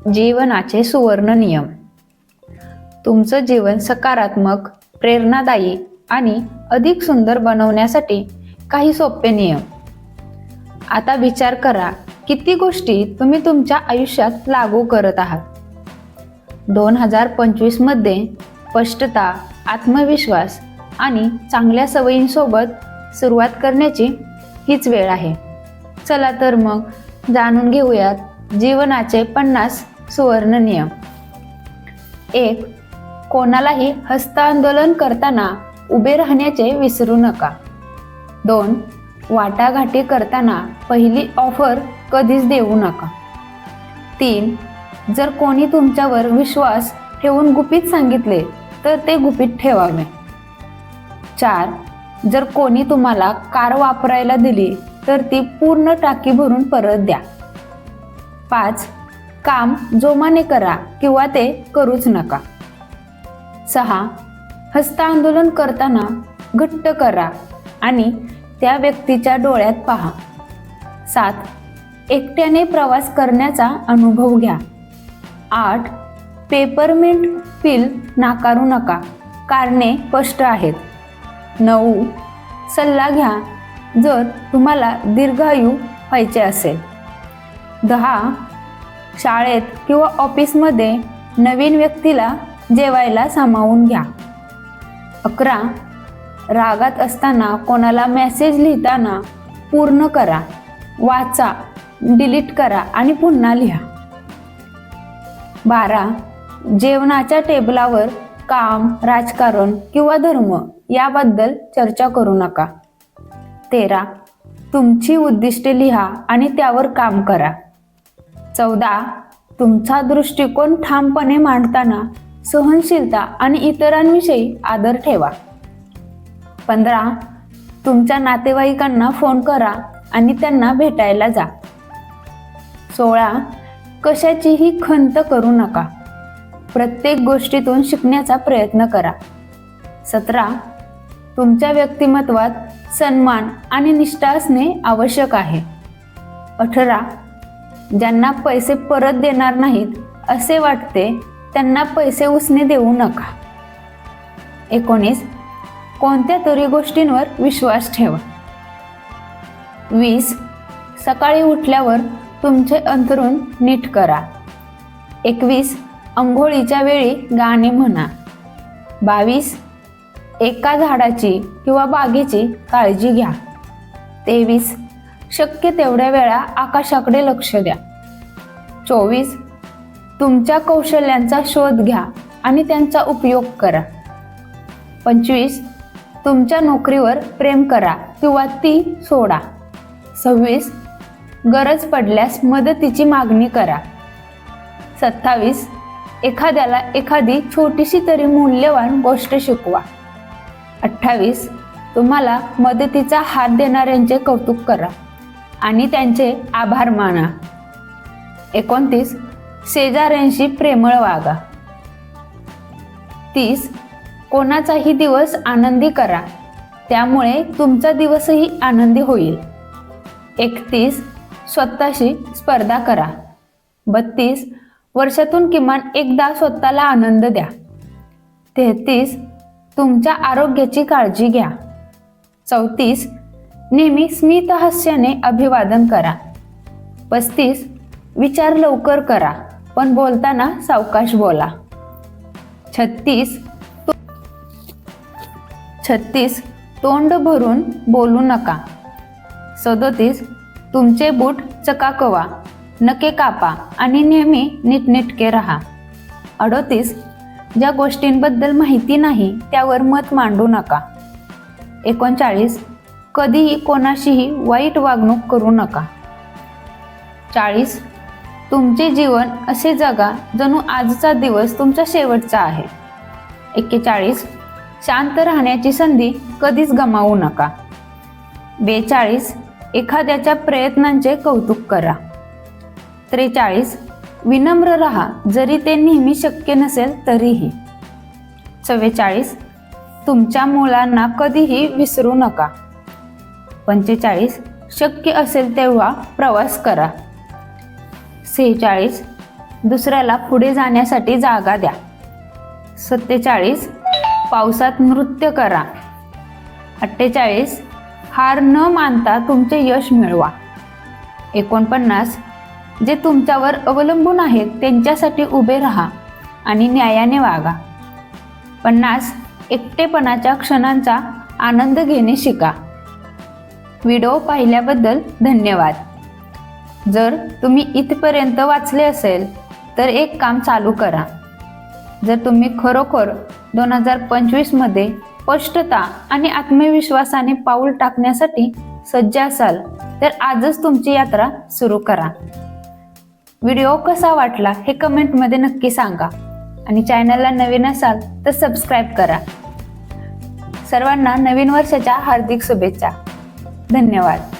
जीवनाचे सुवर्ण नियम तुमचं जीवन सकारात्मक प्रेरणादायी आणि अधिक सुंदर बनवण्यासाठी काही सोपे नियम. आता विचार करा किती गोष्टी तुम्ही तुमच्या आयुष्यात लागू करत आहात? दोन हजार पंचवीसमध्ये स्पष्टता आत्मविश्वास आणि चांगल्या सवयींसोबत सुरुवात करण्याची हीच वेळ आहे. चला तर मग जाणून घेऊयात जीवनाचे पन्नास सुवर्ण नियम एक कोणालाही हस्तांदोलन करताना उभे राहण्याचे विसरू नका. दोन वाटाघाटी करताना पहिली ऑफर कधीच देऊ नका. तीन जर कोणी तुमच्यावर विश्वास ठेवून गुपित सांगितले तर ते गुपित ठेवावे. चार जर कोणी तुम्हाला कार वापरायला दिली तर ती पूर्ण टाकी भरून परत द्या. पाच काम जोमाने करा किंवा ते करूच नका. सहा हस्तांदोलन करताना घट्ट करा आणि त्या व्यक्तीच्या डोळ्यात पहा. सात एकट्याने प्रवास करण्याचा अनुभव घ्या. आठ पेपरमिंट पिल नाकारू नका कारणे स्पष्ट आहेत. नऊ सल्ला घ्या जर तुम्हाला दीर्घायू व्हायचे असेल. दहा शाळेत किंवा ऑफिसमध्ये नवीन व्यक्तीला जेवायला सामावून घ्या. अकरा रागात असताना कोणाला मेसेज लिहिताना पूर्ण करा. वाचा डिलीट करा आणि पुन्हा लिहा. बारा जेवणाच्या टेबलावर काम राजकारण किंवा धर्म याबद्दल चर्चा करू नका. तेरा तुमची उद्दिष्टे लिहा आणि त्यावर काम करा. चौदा तुमचा दृष्टिकोन ठामपणे मांडताना सहनशीलता आणि इतरांविषयी आदर ठेवा. पंधरा तुमच्या नातेवाईकांना फोन करा आणि त्यांना भेटायला जा. सोळा कशाचीही खंत करू नका. प्रत्येक गोष्टीतून शिकण्याचा प्रयत्न करा. सतरा तुमच्या व्यक्तिमत्वात सन्मान आणि निष्ठा असणे आवश्यक आहे. अठरा ज्यांना पैसे परत देणार नाहीत असे वाटते त्यांना पैसे उसने देऊ नका. एकोणीस. कोणत्या तरी गोष्टींवर विश्वास ठेवा. वीस. सकाळी उठल्यावर तुमचे अंतरून नीट करा. एकवीस. अंघोळीच्या वेळी गाणे म्हणा. बावीस. एका झाडाची किंवा बागेची काळजी घ्या. तेवीस. शक्य तेवढ्या वेळा आकाशाकडे लक्ष द्या. चोवीस तुमच्या कौशल्यांचा शोध घ्या आणि त्यांचा उपयोग करा. पंचवीस तुमच्या नोकरीवर प्रेम करा किंवा ती सोडा. सव्वीस गरज पडल्यास मदतीची मागणी करा. सत्तावीस एखाद्याला एखादी छोटीशी तरी मूल्यवान गोष्ट शिकवा. अठ्ठावीस तुम्हाला मदतीचा हात देणाऱ्यांचे कौतुक करा. आणि त्यांचे आभार माना. एकोणतीस शेजाऱ्यांशी प्रेमळ वागा. तीस कोणाचाही दिवस आनंदी करा. त्यामुळे तुमचा दिवसही आनंदी होईल. एकतीस स्वतःशी स्पर्धा करा. बत्तीस वर्षातून किमान एकदा स्वतःला आनंद द्या. तेहतीस तुमच्या आरोग्याची काळजी घ्या. चौतीस नेहमी स्मित हास्याने अभिवादन करा. पस्तीस विचार लवकर करा पण बोलताना सावकाश बोला. छत्तीस छत्तीस तोंड भरून बोलू नका. सदोतीस तुमचे बूट चकाकवा नके कापा आणि नेहमी नीटनेटके राहा. अडोतीस ज्या गोष्टींबद्दल माहिती नाही त्यावर मत मांडू नका. एकोणचाळीस कधीही कोणाशीही वाईट वागणूक करू नका. चाळीस. तुमचे जीवन असे जगा जणू आजचा दिवस तुमचा शेवटचा आहे. एक्केचाळीस. शांत राहण्याची संधी कधीच गमावू नका. बेचाळीस. एखाद्याच्या प्रयत्नांचे कौतुक करा. त्रेचाळीस. विनम्र राहा जरी ते नेहमी शक्य नसेल तरीही. चव्वेचाळीस. तुमच्या मुलांना कधीही विसरू नका. पंचेचाळीस शक्य असेल तेव्हा प्रवास करा. सेहेचाळीस दुसऱ्याला पुढे जाण्यासाठी जागा द्या. सत्तेचाळीस पावसात नृत्य करा. अठ्ठेचाळीस हार न मानता तुमचे यश मिळवा. एकोणपन्नास जे तुमच्यावर अवलंबून आहेत त्यांच्यासाठी उभे राहा आणि न्यायाने वागा. पन्नास एकटेपणाच्या क्षणांचा आनंद घेणे शिका. व्हिडिओ पाहिल्याबद्दल धन्यवाद. जर तुम्ही इथपर्यंत वाचले असेल तर एक काम चालू करा. जर तुम्ही खरोखर दोन हजार पंचवीसमध्ये स्पष्टता आणि आत्मविश्वासाने पाऊल टाकण्यासाठी सज्ज असाल तर आजच तुमची यात्रा सुरू करा. व्हिडिओ कसा वाटला हे कमेंटमध्ये नक्की सांगा आणि चॅनलला नवीन असाल तर सबस्क्राईब करा. सर्वांना नवीन वर्षाच्या हार्दिक शुभेच्छा. धन्यवाद.